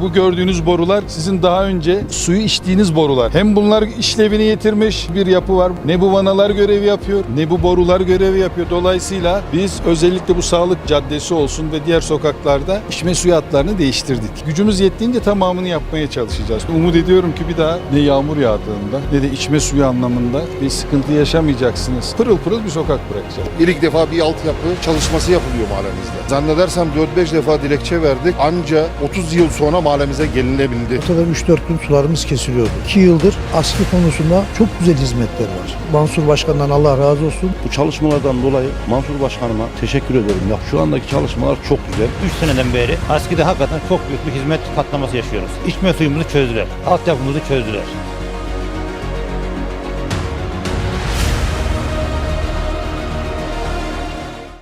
Bu gördüğünüz borular sizin daha önce suyu içtiğiniz borular. Hem bunlar işlevini yitirmiş bir yapı var. Ne bu vanalar görevi yapıyor ne bu borular görevi yapıyor. Dolayısıyla biz özellikle bu sağlık caddesi olsun ve diğer sokaklarda içme suyu hatlarını değiştirdik. Gücümüz yettiğince tamamını yapmaya çalışacağız. Umut ediyorum ki bir daha ne yağmur yağdığında ne de içme suyu anlamında bir sıkıntı yaşamayacaksınız. Pırıl pırıl bir sokak bırakacağız. İlk defa bir altyapı çalışması yapılıyor mahallemizde. Zannedersem 4-5 defa dilekçe verdik. Anca 30 yıl sonra mahallemize gelinebildi. Ortada 3-4 gün sularımız kesiliyordu. 2 yıldır askı konusunda çok güzel hizmetler var. Mansur Başkan'dan Allah razı olsun. Bu çalışmalardan dolayı Mansur Başkanıma teşekkür ederim. Ya şu andaki çalışmalar çok güzel. 3 seneden beri Aski'de hakikaten çok büyük bir hizmet patlaması yaşıyoruz. İçme suyumuzu çözdüler. Altyapımızı çözdüler.